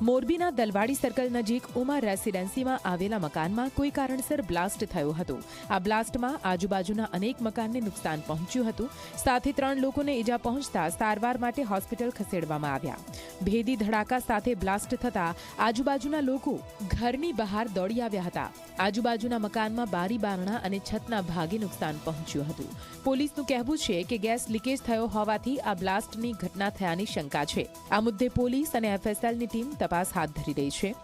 મોરબીના દલવાડી સર્કલ નજીક ઉમા રેસિડેન્સીમાં આવેલા મકાનમાં કોઈ કારણસર બ્લાસ્ટ થયો હતો. આ બ્લાસ્ટમાં આજુબાજુના અનેક મકાનને નુકસાન પહોંચ્યું હતું. સાથે ત્રણ લોકોને ઈજા પહોંચતા સારવાર માટે હોસ્પિટલ ખસેડવામાં આવ્યા. ભેદી ધડાકા સાથે બ્લાસ્ટ થતા આજુબાજુના લોકો ઘરની બહાર દોડી આવ્યા હતા. આજુબાજુના મકાનમાં બારી, બારણા અને છતના ભાગે નુકસાન પહોંચ્યું હતું. પોલીસનું કહેવું છે કે ગેસ લીકેજ થયો હોવાથી આ બ્લાસ્ટની ઘટના થયાની શંકા છે. આ મુદ્દે પોલીસ અને એફએસએલની ટીમ તપાસ હાથ ધરી રહી છે.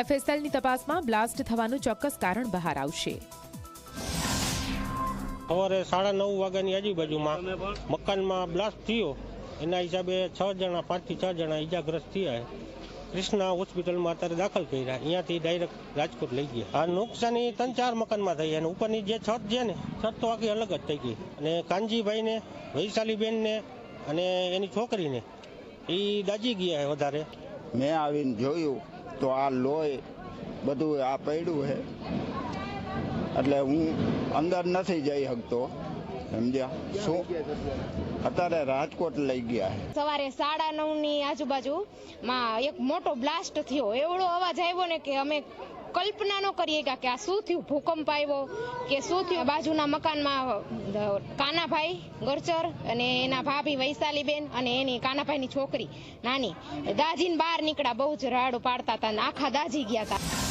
એફએસએલની તપાસમાં બ્લાસ્ટ થવાનું ચોક્કસ કારણ બહાર આવશે. સવારે સાડા નવ વાગ્યાની આજુબાજુમાં મકાનમાં બ્લાસ્ટ થયો. એના હિસાબે છ જણા, પાંચથી છ જણા ઈજાગ્રસ્ત થયા. કૃષ્ણા હોસ્પિટલમાં અત્યારે દાખલ કર્યા. અહીંયાથી ડાયરેક્ટ રાજકોટ લઈ ગયા. આ નુકસાની ત્રણ ચાર મકાનમાં થઈ અને ઉપરની જે છત છે ને, છત તો આખી અલગ જ થઈ ગઈ. અને કાનજીભાઈને, વૈશાલીબેનને અને એની છોકરીને એ દાજી ગયા વધારે. મેં આવીને જોયું તો આ લોહી બધું આ પડ્યું છે. એટલે હું અંદર નથી જઈ શકતો. સમજ્યા? શું? અત્યારે રાજકોટ લઈ ગયા સવારે સાડા નવની આજુબાજુ માં એક મોટો બ્લાસ્ટ થયો. એવડો અવાજ આવ્યો ને કે અમે કલ્પના ન કરીએ કે આ શું થયું? ભૂકંપ આવ્યો કે શું થયું? બાજુના મકાનમાં કાનાભાઈ ગરચર અને એના ભાભી વૈશાલીબેન અને એની કાનાભાઈની છોકરી. નાની. દાજીને બહાર નીકળ્યા, બહુ જ રાડો પાડતા હતા ને આખા દાજી ગયા હતા.